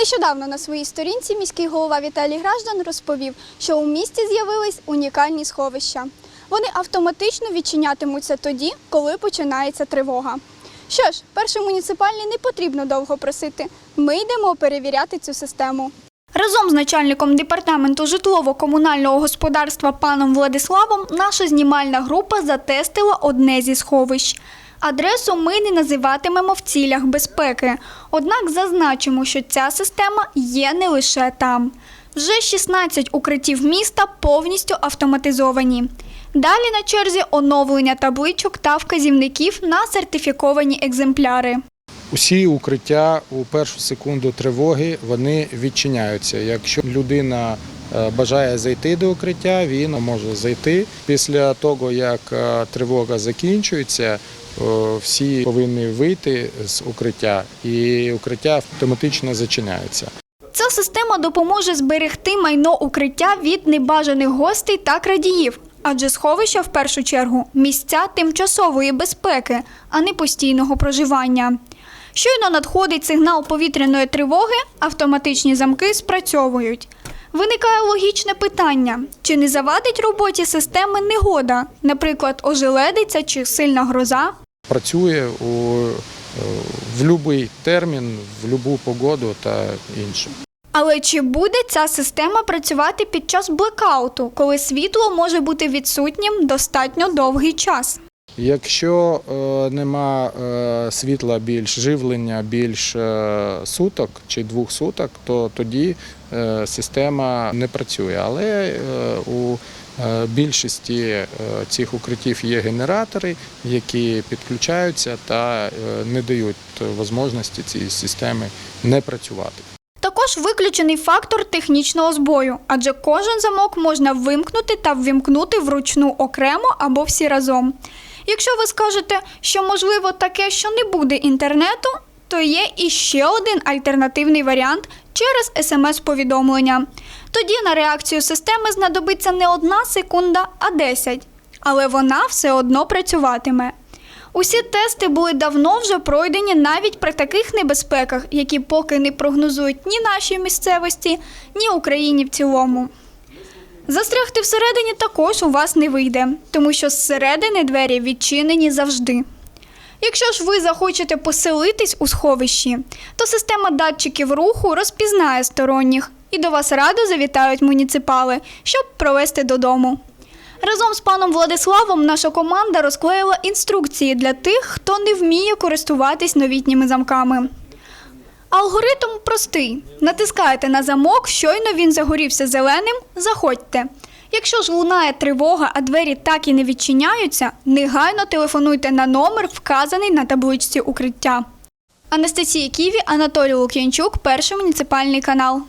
Нещодавно на своїй сторінці міський голова Віталій Граждан розповів, що у місті з'явились унікальні сховища. Вони автоматично відчинятимуться тоді, коли починається тривога. Що ж, перший муніципальний не потрібно довго просити. Ми йдемо перевіряти цю систему. Разом з начальником департаменту житлово-комунального господарства паном Владиславом наша знімальна група затестила одне зі сховищ. Адресу ми не називатимемо в цілях безпеки. Однак зазначимо, що ця система є не лише там. Вже 16 укриттів міста повністю автоматизовані. Далі на черзі оновлення табличок та вказівників на сертифіковані екземпляри. Усі укриття у першу секунду тривоги вони відчиняються. Якщо людина е, бажає зайти до укриття, він може зайти. Після того, як е, тривога закінчується, всі повинні вийти з укриття, і укриття автоматично зачиняється. Ця система допоможе зберегти майно укриття від небажаних гостей та крадіїв. Адже сховища в першу чергу місця тимчасової безпеки, а не постійного проживання. Щойно надходить сигнал повітряної тривоги, автоматичні замки спрацьовують. Виникає логічне питання: чи не завадить роботі системи негода, наприклад, ожеледиця чи сильна гроза? Працює у, е, в будь-який термін, в будь-яку погоду та інше. Але чи буде ця система працювати під час блекауту, коли світло може бути відсутнім достатньо довгий час? Якщо е, нема е, світла більш живлення більш е, суток чи двох суток, то тоді система не працює. Але у більшості цих укриттів є генератори, які підключаються та не дають можливості цій системі не працювати. Також виключений фактор технічного збою, адже кожен замок можна вимкнути та ввімкнути вручну окремо або всі разом. Якщо ви скажете, що можливо таке, що не буде інтернету, то є іще один альтернативний варіант через смс-повідомлення. Тоді на реакцію системи знадобиться не одна секунда, а 10. Але вона все одно працюватиме. Усі тести були давно вже пройдені навіть при таких небезпеках, які поки не прогнозують ні нашій місцевості, ні Україні в цілому. Застрягти всередині також у вас не вийде, тому що зсередини двері відчинені завжди. Якщо ж ви захочете поселитись у сховищі, то система датчиків руху розпізнає сторонніх і до вас радо завітають муніципали, щоб провести додому. Разом з паном Владиславом наша команда розклеїла інструкції для тих, хто не вміє користуватись новітніми замками. Алгоритм простий: натискаєте на замок, щойно він загорівся зеленим, заходьте. Якщо ж лунає тривога, а двері так і не відчиняються, негайно телефонуйте на номер, вказаний на табличці укриття. Анастасія Ківі, Анатолій Лук'янчук, перший муніципальний канал.